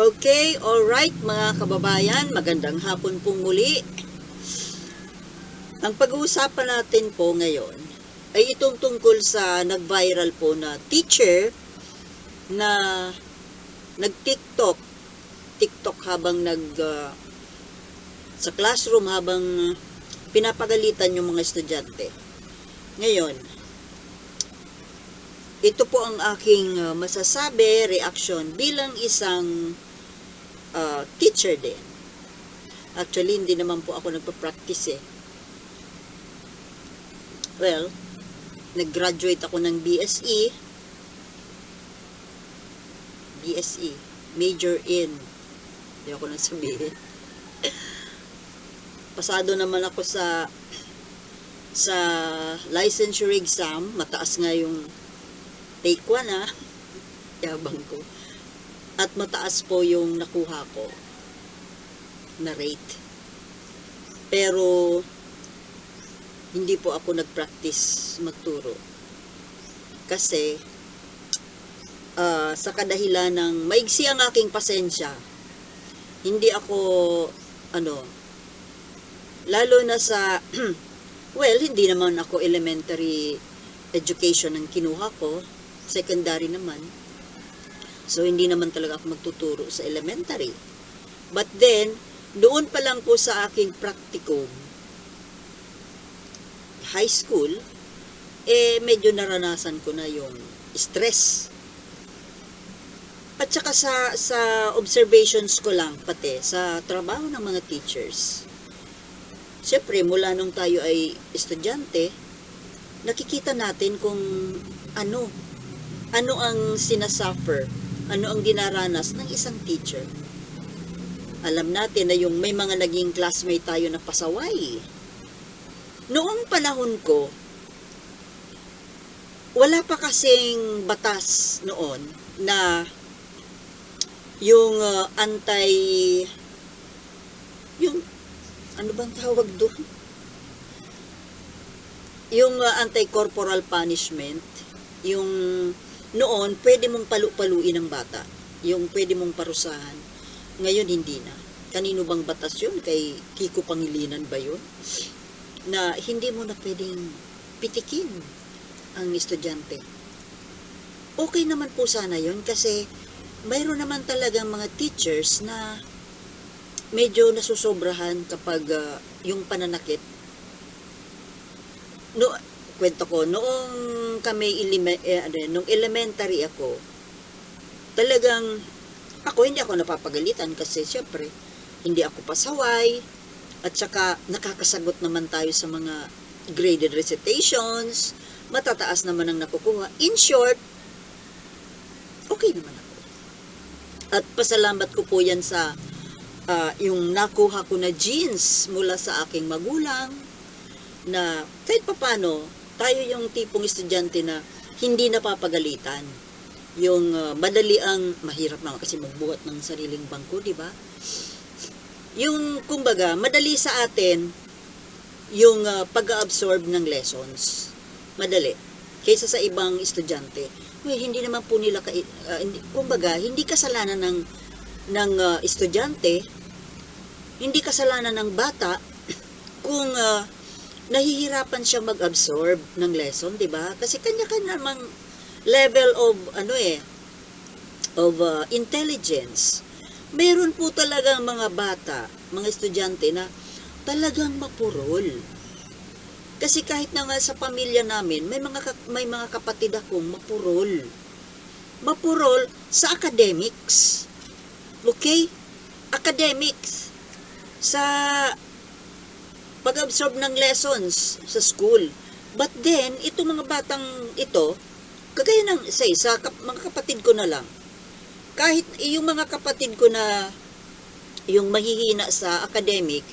Okay, alright mga kababayan, magandang hapon pong muli. Ang pag-uusapan natin po ngayon ay itong tungkol sa nag-viral po na teacher na nag-TikTok, TikTok habang nag ah, sa classroom habang pinapagalitan yung mga estudyante. Ngayon, ito po ang aking ah, masasabi, reaction bilang isang ah, teacher din. Actually, hindi naman po ako nagpa-practice eh. Well, nag-graduate ako ng BSE. BSE. Major in. Hindi ako nang sabihin. Pasado naman ako sa sa licensure exam. Mataas nga yung take 1 ha. Yabang ko. At mataas po yung nakuha ko na rate. Pero hindi po ako nag-practice magturo. Kasi ah, sa kadahilan ng maigsi ang aking pasensya, hindi ako ano lalo na sa well, hindi naman ako elementary education ang kinuha ko, secondary naman. So hindi naman talaga ako magtuturo sa elementary. But then, doon pa lang po sa aking practicum, high school, eh medyo naranasan ko na yung stress. At saka sa, sa observations ko lang pati sa trabaho ng mga teachers. Siyempre, mula nung tayo ay estudyante, nakikita natin kung ano, ano ang sinasuffer, ano ang dinaranas ng isang teacher. Alam natin na yung may mga naging classmate tayo na pasaway, Noong panahon ko, wala pa kasing batas noon na yung uh, anti yung ano bang tawag doon? Yung uh, anti-corporal punishment, yung noon pwede mong palu-paluin ang bata, yung pwede mong parusahan. Ngayon hindi na. Kanino bang batas yun? Kay Kiko Pangilinan ba yun? na hindi mo na pwedeng pitikin ang estudyante. Okay naman po sana yon kasi mayroon naman talagang mga teachers na medyo nasusobrahan kapag ah, yung pananakit. No, kwento ko, noong kami ilime, eh, ano, nung elementary ako, talagang ako hindi ako napapagalitan kasi syempre hindi ako pasaway, at saka, nakakasagot naman tayo sa mga graded recitations, matataas naman ang nakukuha. In short, okay naman ako. At pasalamat ko po yan sa ah, yung nakuha ko na genes mula sa aking magulang, na kahit papano, tayo yung tipong estudyante na hindi napapagalitan. Yung ah, madali ang, mahirap naman kasi magbuhat ng sariling bangko, di ba? yung kumbaga madali sa atin yung uh, pag-absorb ng lessons. Madali. Kaysa sa ibang estudyante. Well, hindi naman po nila ka, uh, hindi, kumbaga hindi kasalanan ng ng uh, estudyante, hindi kasalanan ng bata kung uh, nahihirapan siya mag-absorb ng lesson, 'di ba? Kasi kanya-kanya namang level of ano eh of uh, intelligence meron po talagang mga bata, mga estudyante na talagang mapurol. Kasi kahit na nga sa pamilya namin, may mga may mga kapatid akong mapurol. Mapurol sa academics. Okay? Academics. Sa pag-absorb ng lessons sa school. But then, itong mga batang ito, kagaya ng, sa kap- mga kapatid ko na lang, kahit yung mga kapatid ko na yung mahihina sa academic,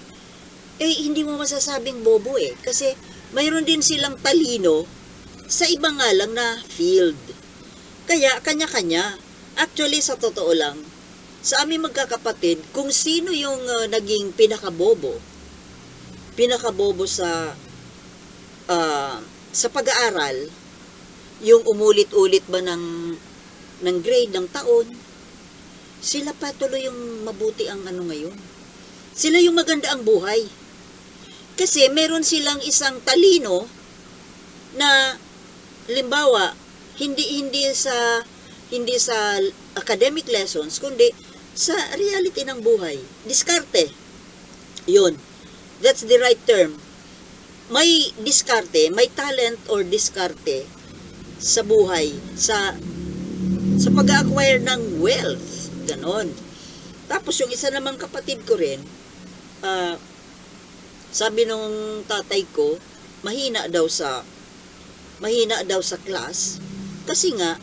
eh hindi mo masasabing bobo eh. Kasi mayroon din silang talino sa iba nga lang na field. Kaya kanya-kanya. Actually sa totoo lang, sa aming magkakapatid, kung sino yung uh, naging pinakabobo, pinakabobo sa uh, sa pag-aaral, yung umulit-ulit ba ng ng grade ng taon, sila pa tuloy yung mabuti ang ano ngayon. Sila yung maganda ang buhay. Kasi meron silang isang talino na limbawa hindi hindi sa hindi sa academic lessons kundi sa reality ng buhay. Diskarte. 'Yun. That's the right term. May diskarte, may talent or diskarte sa buhay, sa sa pag-acquire ng wealth. Ganon. Tapos yung isa namang kapatid ko rin, ah, sabi nung tatay ko, mahina daw sa mahina daw sa class kasi nga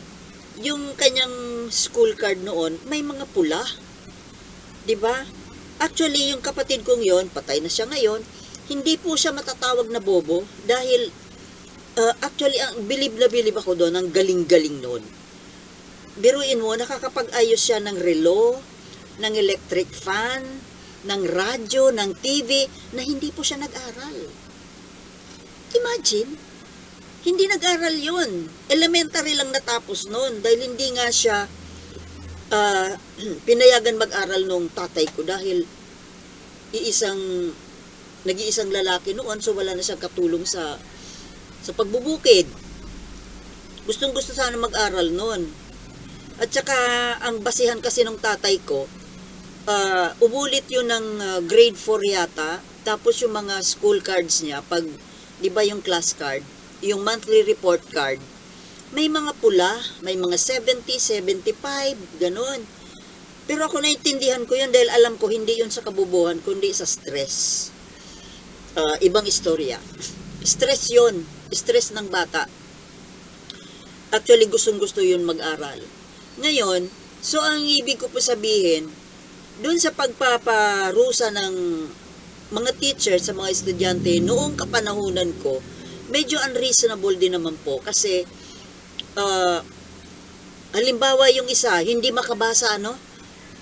yung kanyang school card noon may mga pula. 'Di ba? Actually, yung kapatid kong yon, patay na siya ngayon, hindi po siya matatawag na bobo dahil uh, actually ang bilib na bilib ako doon, ang galing-galing noon. Biruin mo, nakakapag-ayos siya ng relo, ng electric fan, ng radyo, ng TV, na hindi po siya nag-aral. Imagine, hindi nag-aral yun. Elementary lang natapos noon dahil hindi nga siya ah, pinayagan mag-aral nung tatay ko dahil iisang nag-iisang lalaki noon so wala na siyang katulong sa sa pagbubukid. Gustong gusto sana mag-aral noon. At saka ang basihan kasi ng tatay ko, ah, ubulit yun ng ah, grade 4 yata, tapos yung mga school cards niya, pag, di ba yung class card, yung monthly report card, may mga pula, may mga 70, 75, ganun. Pero ako naintindihan ko yun dahil alam ko hindi yun sa kabubuhan, kundi sa stress. Ah, ibang istorya. Stress yun. Stress ng bata. Actually, gustong gusto yun mag-aral. Ngayon, so ang ibig ko po sabihin, dun sa pagpaparusa ng mga teacher sa mga estudyante noong kapanahunan ko, medyo unreasonable din naman po kasi ah, halimbawa yung isa, hindi makabasa ano,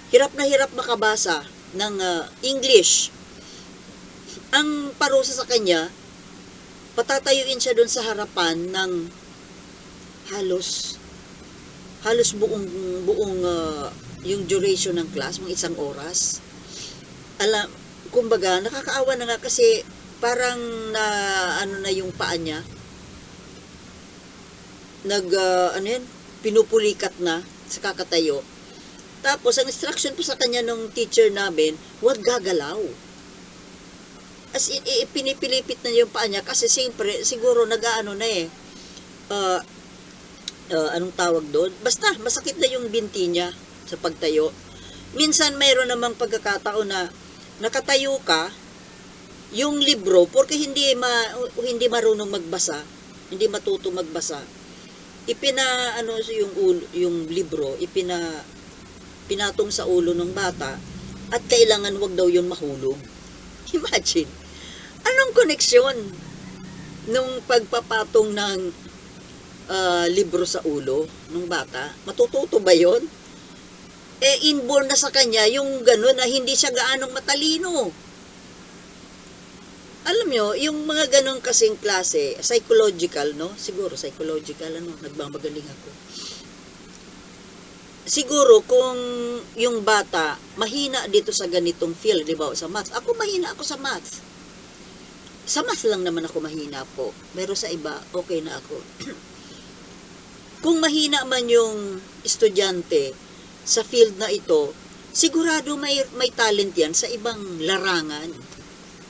hirap na hirap makabasa ng ah, English. Ang parusa sa kanya, patatayuin siya doon sa harapan ng halos halos buong buong ah, yung duration ng class, mga isang oras. Alam, kumbaga, nakakaawa na nga kasi parang na ano na yung paa niya. Nag ah, ano yun, pinupulikat na sa kakatayo. Tapos ang instruction po sa kanya ng teacher namin, huwag gagalaw. As in, i- pinipilipit na yung paa niya kasi siyempre, siguro nag-ano na eh. Ah, ah, anong tawag doon? Basta, masakit na yung binti niya sa pagtayo. Minsan mayroon namang pagkakataon na nakatayo ka, yung libro, porque hindi ma, hindi marunong magbasa, hindi matuto magbasa, ipina ano yung ulo, yung libro, ipina pinatong sa ulo ng bata at kailangan wag daw yun mahulog. Imagine. Anong koneksyon nung pagpapatong ng ah, libro sa ulo ng bata? Matututo ba yon? Eh, inborn na sa kanya yung gano'n na hindi siya gaanong matalino. Alam nyo, yung mga ganong kasing klase, psychological, no? Siguro, psychological, ano? Nagmamagaling ako. Siguro, kung yung bata, mahina dito sa ganitong field, di ba? Sa math. Ako, mahina ako sa math. Sa math lang naman ako mahina po. Pero sa iba, okay na ako. kung mahina man yung estudyante sa field na ito, sigurado may, may talent yan sa ibang larangan.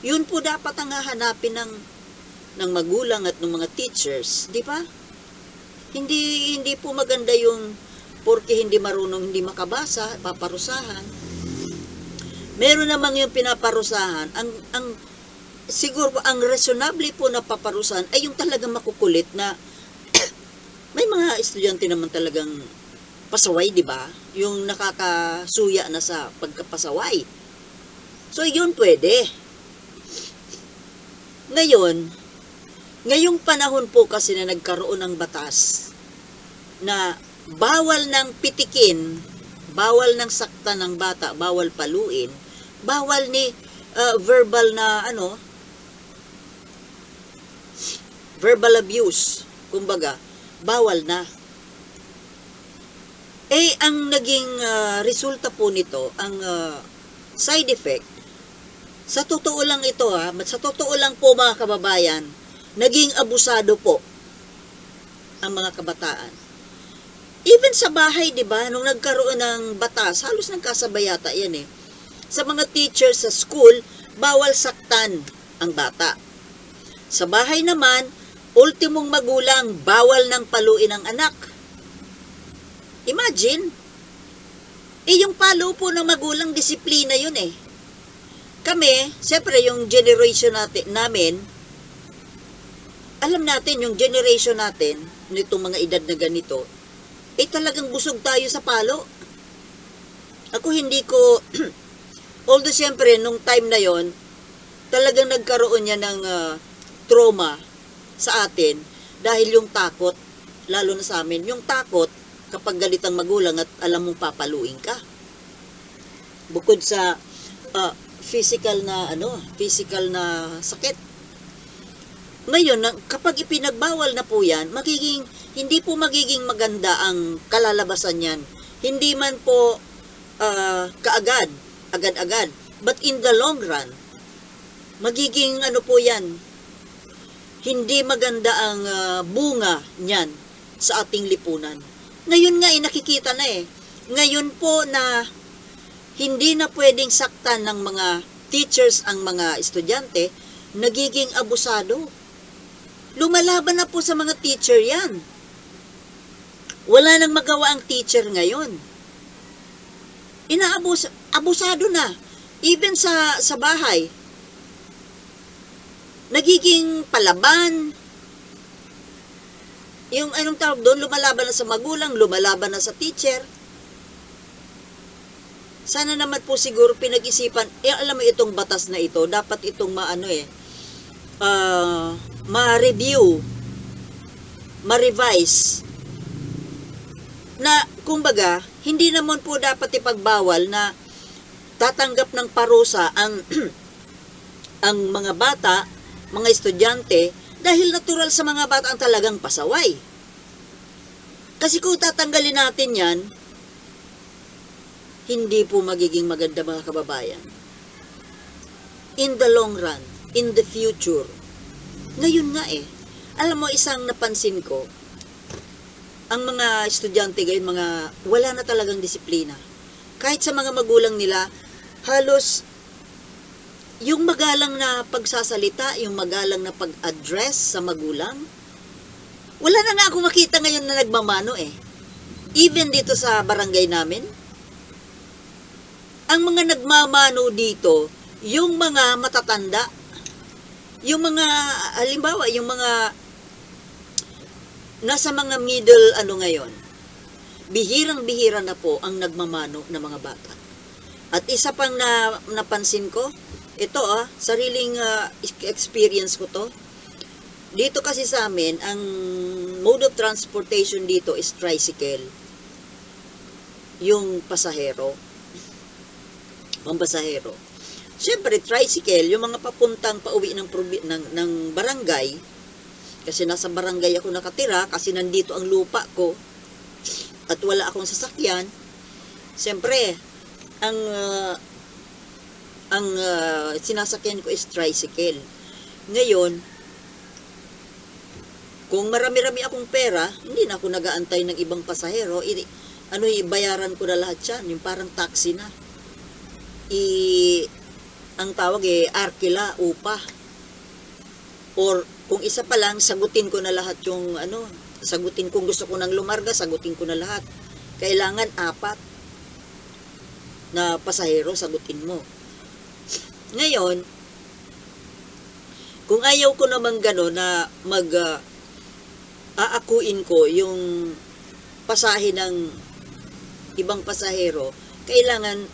Yun po dapat ang hahanapin ng, ng magulang at ng mga teachers, di ba? Hindi, hindi po maganda yung porque hindi marunong hindi makabasa, paparusahan. Meron namang yung pinaparusahan, ang, ang siguro ang reasonable po na paparusahan ay yung talagang makukulit na may mga estudyante naman talagang pasaway, di ba? Yung nakakasuya na sa pagkapasaway. So, yun pwede. Ngayon, ngayong panahon po kasi na nagkaroon ng batas na bawal ng pitikin, bawal ng sakta ng bata, bawal paluin, bawal ni uh, verbal na ano, verbal abuse, kumbaga, bawal na. Eh, ang naging ah, resulta po nito, ang ah, side effect, sa totoo lang ito ha, sa totoo lang po mga kababayan, naging abusado po ang mga kabataan. Even sa bahay, di ba, nung nagkaroon ng batas, halos nagkasabay yata yan eh. Sa mga teachers sa school, bawal saktan ang bata. Sa bahay naman, ultimong magulang, bawal ng paluin ang anak. Imagine, eh yung palo po ng magulang, disiplina yun eh. Kami, siyempre yung generation natin, namin, alam natin, yung generation natin, nitong mga edad na ganito, eh talagang busog tayo sa palo. Ako hindi ko, although siyempre, nung time na yon talagang nagkaroon niya ng ah, trauma sa atin dahil yung takot, lalo na sa amin, yung takot kapag galit ang magulang at alam mong papaluin ka. Bukod sa ah, physical na ano, physical na sakit. Ngayon, kapag ipinagbawal na po yan, magiging, hindi po magiging maganda ang kalalabasan yan. Hindi man po ah, kaagad, agad-agad. But in the long run, magiging ano po yan, hindi maganda ang ah, bunga niyan sa ating lipunan. Ngayon nga, eh, nakikita na eh. Ngayon po na hindi na pwedeng saktan ng mga teachers ang mga estudyante, nagiging abusado. Lumalaban na po sa mga teacher yan. Wala nang magawa ang teacher ngayon. Inaabus, abusado na. Even sa, sa bahay. Nagiging palaban. Yung anong tawag doon, lumalaban na sa magulang, lumalaban na sa teacher. Sana naman po siguro pinag-isipan, eh alam mo itong batas na ito, dapat itong maano eh, ah, ma-review, ma-revise, na kumbaga, hindi naman po dapat ipagbawal na tatanggap ng parusa ang ang mga bata, mga estudyante, dahil natural sa mga bata ang talagang pasaway. Kasi kung tatanggalin natin yan, hindi po magiging maganda mga kababayan. In the long run, in the future, ngayon nga eh, alam mo isang napansin ko, ang mga estudyante ngayon, mga wala na talagang disiplina. Kahit sa mga magulang nila, halos yung magalang na pagsasalita, yung magalang na pag-address sa magulang, wala na nga ako makita ngayon na nagmamano eh. Even dito sa barangay namin, ang mga nagmamano dito, yung mga matatanda, yung mga, halimbawa, yung mga nasa mga middle ano ngayon, bihirang-bihira na po ang nagmamano ng mga bata. At isa pang na, napansin ko, ito ah, sariling ah, experience ko to. Dito kasi sa amin, ang mode of transportation dito is tricycle. Yung pasahero. Ang pasahero. Siyempre, tricycle, yung mga papuntang pauwi ng, ng, ng barangay, kasi nasa barangay ako nakatira, kasi nandito ang lupa ko, at wala akong sasakyan, siyempre, ang ah, ang ah, sinasakyan ko is tricycle. Ngayon, kung marami-rami akong pera, hindi na ako nagaantay ng ibang pasahero. Ano, ibayaran ko na lahat yan. Yung parang taxi na. I, ang tawag eh, arkila, upa. Or, kung isa pa lang, sagutin ko na lahat yung, ano, sagutin kung gusto ko ng lumarga, sagutin ko na lahat. Kailangan apat na pasahero, sagutin mo. Ngayon, kung ayaw ko naman gano'n na mag ah, aakuin ko yung pasahe ng ibang pasahero, kailangan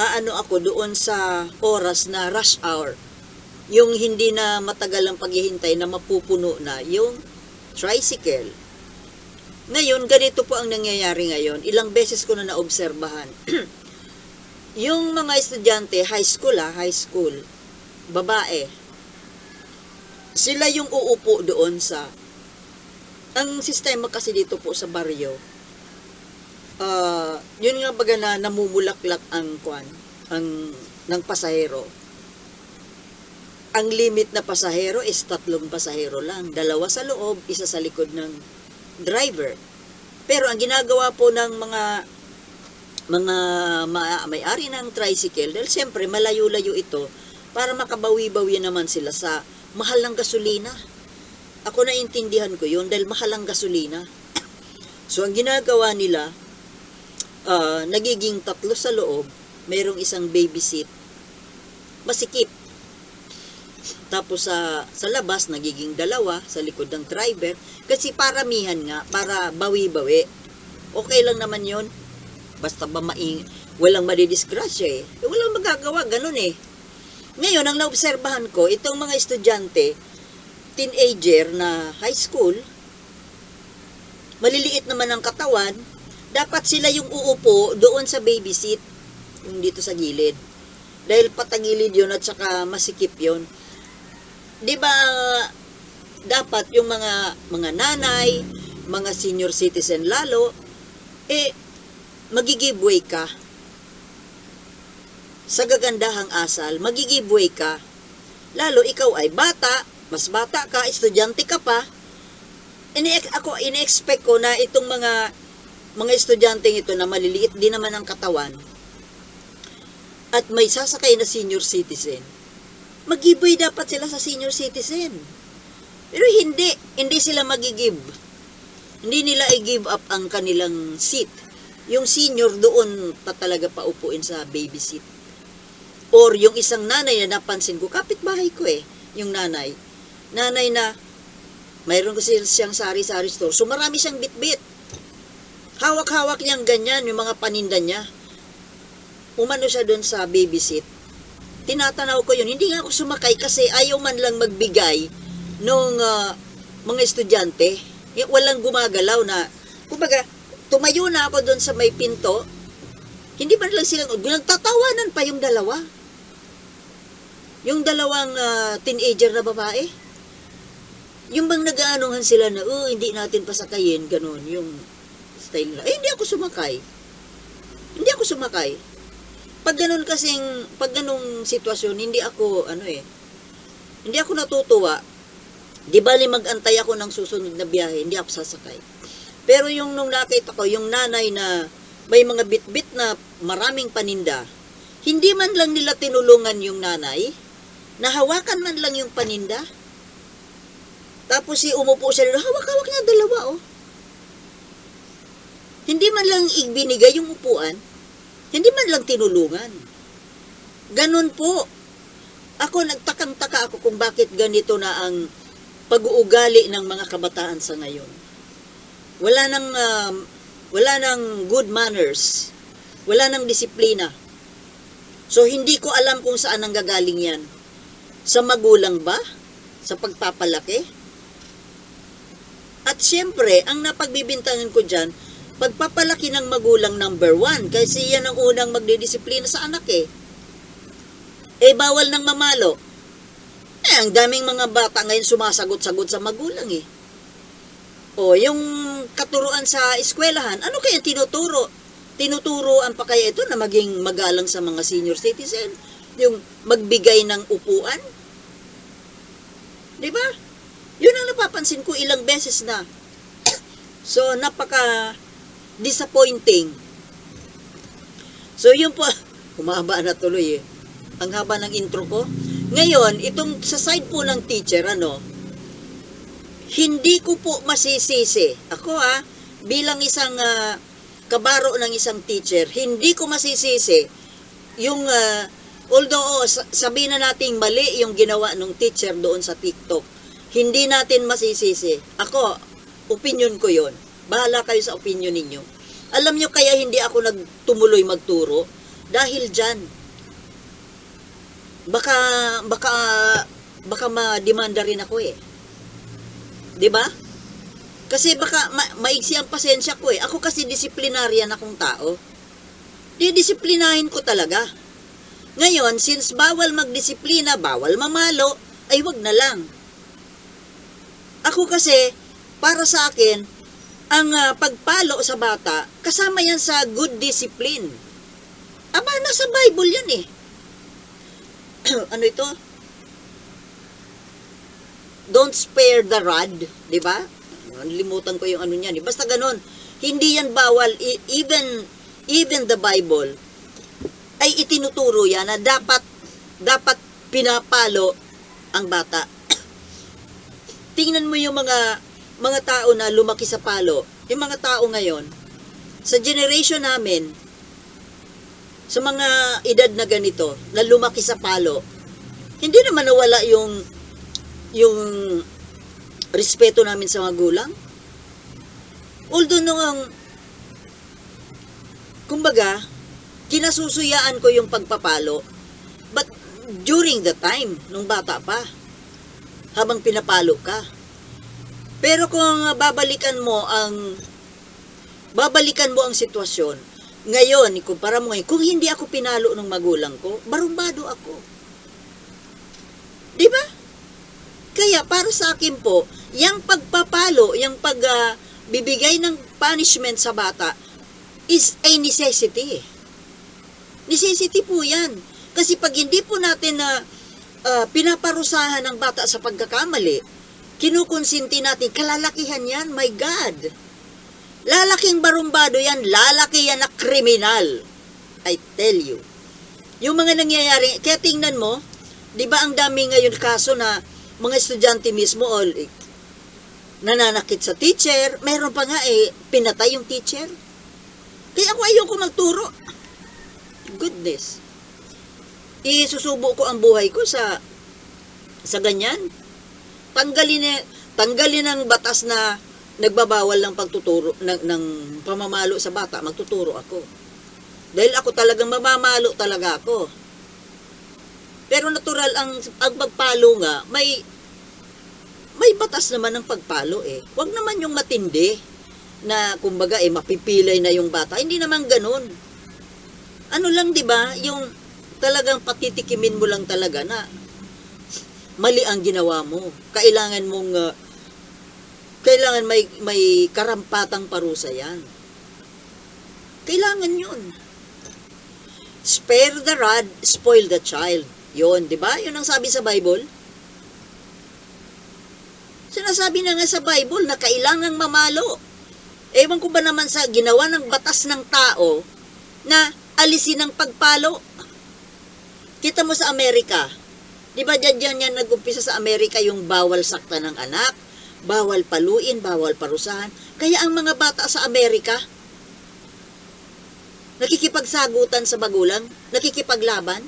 aano ako doon sa oras na rush hour. Yung hindi na matagal ang paghihintay na mapupuno na yung tricycle. Ngayon, ganito po ang nangyayari ngayon. Ilang beses ko na naobserbahan. yung mga estudyante, high school ah, high school, babae, sila yung uupo doon sa ang sistema kasi dito po sa baryo, ah, yun nga baga na namumulaklak ang kwan, ang ng pasahero. Ang limit na pasahero is tatlong pasahero lang. Dalawa sa loob, isa sa likod ng driver. Pero ang ginagawa po ng mga mga ma- may-ari ng tricycle, dahil siyempre malayo-layo ito, para makabawi-bawi naman sila sa mahal ng gasolina. Ako naintindihan ko yun dahil mahal ang gasolina. So, ang ginagawa nila, ah, nagiging tatlo sa loob, mayroong isang baby seat, masikip. Tapos sa sa labas nagiging dalawa sa likod ng driver kasi paramihan nga para bawi-bawi. Okay lang naman 'yon. Basta ba maing walang madidisgrasya eh. eh walang magagawa ganun eh. Ngayon ang naobserbahan ko itong mga estudyante teenager na high school maliliit naman ang katawan dapat sila yung uupo doon sa baby seat yung dito sa gilid. Dahil patagilid yun at saka masikip yun. 'di ba dapat yung mga mga nanay, mga senior citizen lalo eh magigiveaway ka. Sa gagandahang asal, magigiveaway ka. Lalo ikaw ay bata, mas bata ka, estudyante ka pa. Ini ako ini-expect ko na itong mga mga estudyante ito na maliliit din naman ang katawan at may sasakay na senior citizen mag-giveaway dapat sila sa senior citizen. Pero hindi, hindi sila magigive. Hindi nila i-give up ang kanilang seat. Yung senior doon pa talaga paupuin sa baby seat. Or yung isang nanay na napansin ko, kapitbahay ko eh, yung nanay. Nanay na, mayroon kasi siyang sari-sari store, so marami siyang bit-bit. Hawak-hawak niyang ganyan, yung mga paninda niya. Umano siya doon sa baby seat tinatanaw ko yun. Hindi nga ako sumakay kasi ayaw man lang magbigay nung ah, mga estudyante. Walang gumagalaw na, kumbaga, tumayo na ako doon sa may pinto, hindi man lang silang, nagtatawanan pa yung dalawa. Yung dalawang ah, teenager na babae. Yung bang nag-aanuhan sila na, oh, hindi natin pasakayin, ganun, yung style nila. Eh, hindi ako sumakay. Hindi ako sumakay pag ganun kasing, pag ganung sitwasyon, hindi ako, ano eh, hindi ako natutuwa. Di bali mag-antay ako ng susunod na biyahe, hindi ako sasakay. Pero yung nung nakita ko, yung nanay na may mga bit-bit na maraming paninda, hindi man lang nila tinulungan yung nanay, nahawakan man lang yung paninda. Tapos si umupo siya, hawak-hawak niya dalawa, oh. Hindi man lang ibinigay yung upuan, hindi man lang tinulungan. Ganun po. Ako nagtakang-taka ako kung bakit ganito na ang pag-uugali ng mga kabataan sa ngayon. Wala nang um, wala nang good manners. Wala nang disiplina. So hindi ko alam kung saan ang gagaling 'yan. Sa magulang ba? Sa pagpapalaki? At siyempre, ang napagbibintangan ko dyan, pagpapalaki ng magulang number one, kasi yan ang unang magdidisiplina sa anak eh. Eh, bawal ng mamalo. Eh, ang daming mga bata ngayon sumasagot-sagot sa magulang eh. O, yung katuruan sa eskwelahan, ano kaya tinuturo? Tinuturoan pa kaya ito na maging magalang sa mga senior citizen? Yung magbigay ng upuan? Di ba? Yun ang napapansin ko ilang beses na. So, napaka disappointing. So, yun po, humaba na tuloy eh. Ang haba ng intro ko. Ngayon, itong sa side po ng teacher, ano, hindi ko po masisisi. Ako ha, bilang isang ah, kabaro ng isang teacher, hindi ko masisisi yung, ah, although oh, sa- sabihin na nating mali yung ginawa ng teacher doon sa TikTok, hindi natin masisisi. Ako, opinion ko yon. Bahala kayo sa opinion ninyo. Alam nyo kaya hindi ako nagtumuloy magturo? Dahil dyan. Baka, baka, baka ma-demanda rin ako eh. ba? Kasi baka ma- maigsi ang pasensya ko eh. Ako kasi disiplinaryan akong tao. Didisiplinahin ko talaga. Ngayon, since bawal magdisiplina, bawal mamalo, ay wag na lang. Ako kasi, para sa akin, ang ah, pagpalo sa bata, kasama yan sa good discipline. Aba, nasa Bible yan eh. ano ito? Don't spare the rod, di ba? Limutan ko yung ano niyan. eh. Basta ganun. Hindi yan bawal. E- Even, even the Bible ay itinuturo yan na dapat, dapat pinapalo ang bata. Tingnan mo yung mga, mga tao na lumaki sa palo. Yung mga tao ngayon, sa generation namin, sa mga edad na ganito, na lumaki sa palo, hindi naman nawala yung yung respeto namin sa magulang. Although nung ang kumbaga, kinasusuyaan ko yung pagpapalo. But during the time, nung bata pa, habang pinapalo ka. Pero kung babalikan mo ang babalikan mo ang sitwasyon, ngayon, ikumpara mo ngayon, kung hindi ako pinalo ng magulang ko, barumbado ako. Di ba? Kaya para sa akin po, yung pagpapalo, yung pagbibigay ng punishment sa bata is a necessity. Necessity po yan. Kasi pag hindi po natin na ah, pinaparusahan ng bata sa pagkakamali, kinukonsinti natin, kalalakihan yan, my God. Lalaking barumbado yan, lalaki yan na kriminal. I tell you. Yung mga nangyayari, kaya tingnan mo, di ba ang dami ngayon kaso na mga estudyante mismo all eh, nananakit sa teacher, meron pa nga eh, pinatay yung teacher. Kaya ako ayoko magturo. Goodness. Isusubo ko ang buhay ko sa sa ganyan. Tanggalin eh, tanggalin ang batas na nagbabawal ng pagtuturo ng, ng pamamalo sa bata, magtuturo ako. Dahil ako talagang mamamalo talaga ako. Pero natural ang ang nga, may may batas naman ng pagpalo eh. Huwag naman yung matindi na kumbaga eh mapipilay na yung bata. Hindi naman ganun. Ano lang 'di ba? Yung talagang patitikimin mo lang talaga na mali ang ginawa mo. Kailangan mong uh, kailangan may may karampatang parusa 'yan. Kailangan 'yun. Spare the rod, spoil the child. 'Yon, 'di ba? 'Yun ang sabi sa Bible. Sinasabi na nga sa Bible na kailangang mamalo. Ewan ko ba naman sa ginawa ng batas ng tao na alisin ang pagpalo. Kita mo sa Amerika, di ba dyan yan nag-umpisa sa Amerika yung bawal sakta ng anak, bawal paluin, bawal parusahan. Kaya ang mga bata sa Amerika, nakikipagsagutan sa magulang, nakikipaglaban.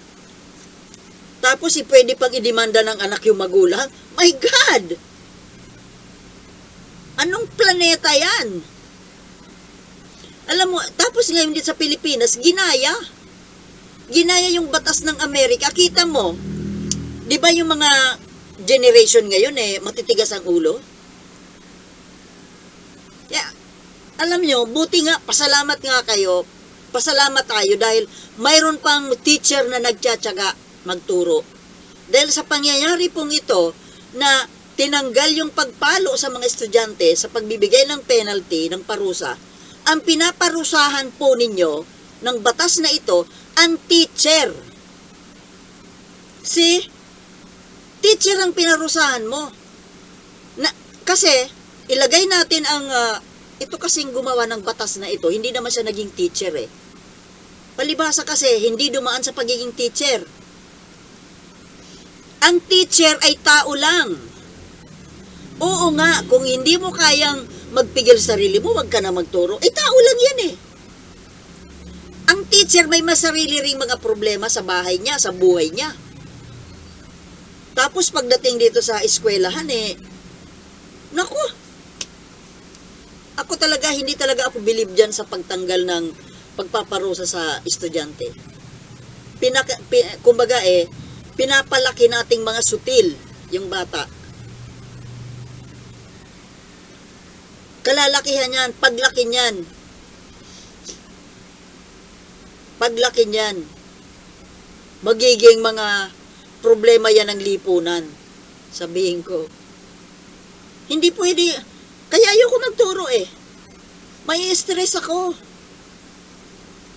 Tapos si pwede pang idemanda ng anak yung magulang. My God! Anong planeta yan? Alam mo, tapos ngayon dito sa Pilipinas, ginaya. Ginaya yung batas ng Amerika. Kita mo, di ba yung mga generation ngayon eh, matitigas ang ulo? Yeah. Alam nyo, buti nga, pasalamat nga kayo, pasalamat tayo dahil mayroon pang teacher na nagtsatsaga magturo. Dahil sa pangyayari pong ito na tinanggal yung pagpalo sa mga estudyante sa pagbibigay ng penalty, ng parusa, ang pinaparusahan po ninyo ng batas na ito, ang teacher. Si teacher ang pinarusahan mo. Na, kasi, ilagay natin ang, ah, ito kasing gumawa ng batas na ito, hindi naman siya naging teacher eh. Palibasa kasi, hindi dumaan sa pagiging teacher. Ang teacher ay tao lang. Oo nga, kung hindi mo kayang magpigil sa sarili mo, wag ka na magturo. Eh, tao lang yan eh. Ang teacher may masarili ring mga problema sa bahay niya, sa buhay niya. Tapos pagdating dito sa eskwelahan eh, naku, ako talaga, hindi talaga ako believe dyan sa pagtanggal ng pagpaparusa sa estudyante. Pinaka, pi, kumbaga eh, pinapalaki nating mga sutil yung bata. Kalalakihan yan, paglaki niyan. Paglaki niyan, magiging mga problema yan ng lipunan. Sabihin ko. Hindi pwede. Kaya ayoko magturo eh. may stress ako.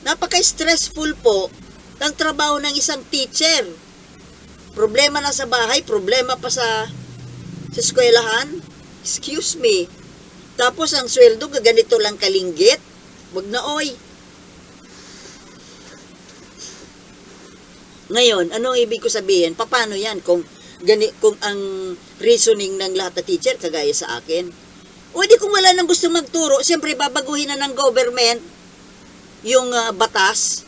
Napaka-stressful po ng trabaho ng isang teacher. Problema na sa bahay, problema pa sa sa eskwelahan. Excuse me. Tapos ang sweldo, gaganito lang kalinggit. Wag na oy. Ngayon, ano ibig ko sabihin? Paano yan kung, gani, kung ang reasoning ng lahat na teacher kagaya sa akin? O di kung wala nang gusto magturo, siyempre babaguhin na ng government yung ah, batas.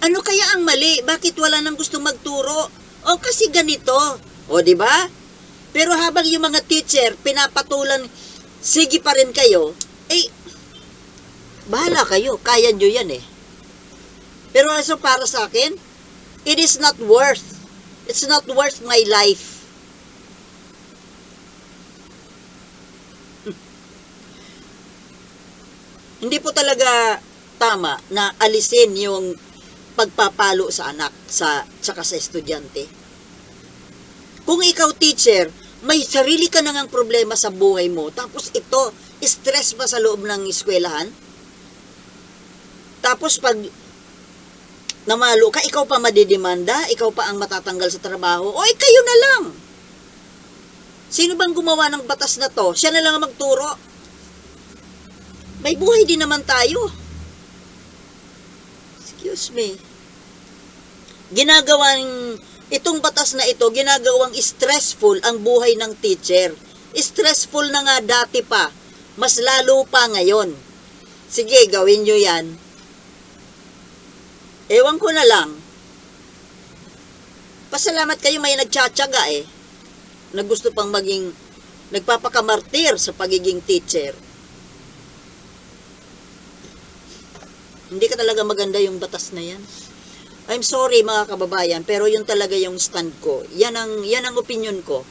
Ano kaya ang mali? Bakit wala nang gusto magturo? O kasi ganito. O di ba? Pero habang yung mga teacher pinapatulan, sige pa rin kayo, eh, bahala kayo. Kaya nyo yan eh. Pero also para sa akin, it is not worth. It's not worth my life. Hindi po talaga tama na alisin yung pagpapalo sa anak sa tsaka sa estudyante. Kung ikaw teacher, may sarili ka na ngang problema sa buhay mo, tapos ito, stress pa sa loob ng eskwelahan. Tapos pag namalo ka, ikaw pa madidemanda, ikaw pa ang matatanggal sa trabaho, o kayo na lang. Sino bang gumawa ng batas na to? Siya na lang ang magturo. May buhay din naman tayo. Excuse me. Ginagawang, itong batas na ito, ginagawang stressful ang buhay ng teacher. Stressful na nga dati pa. Mas lalo pa ngayon. Sige, gawin nyo yan. Ewan ko na lang. Pasalamat kayo may nagtsatsaga eh. Na gusto pang maging nagpapakamartir sa pagiging teacher. Hindi ka talaga maganda yung batas na yan. I'm sorry mga kababayan, pero yun talaga yung stand ko. Yan ang, yan ang opinion ko.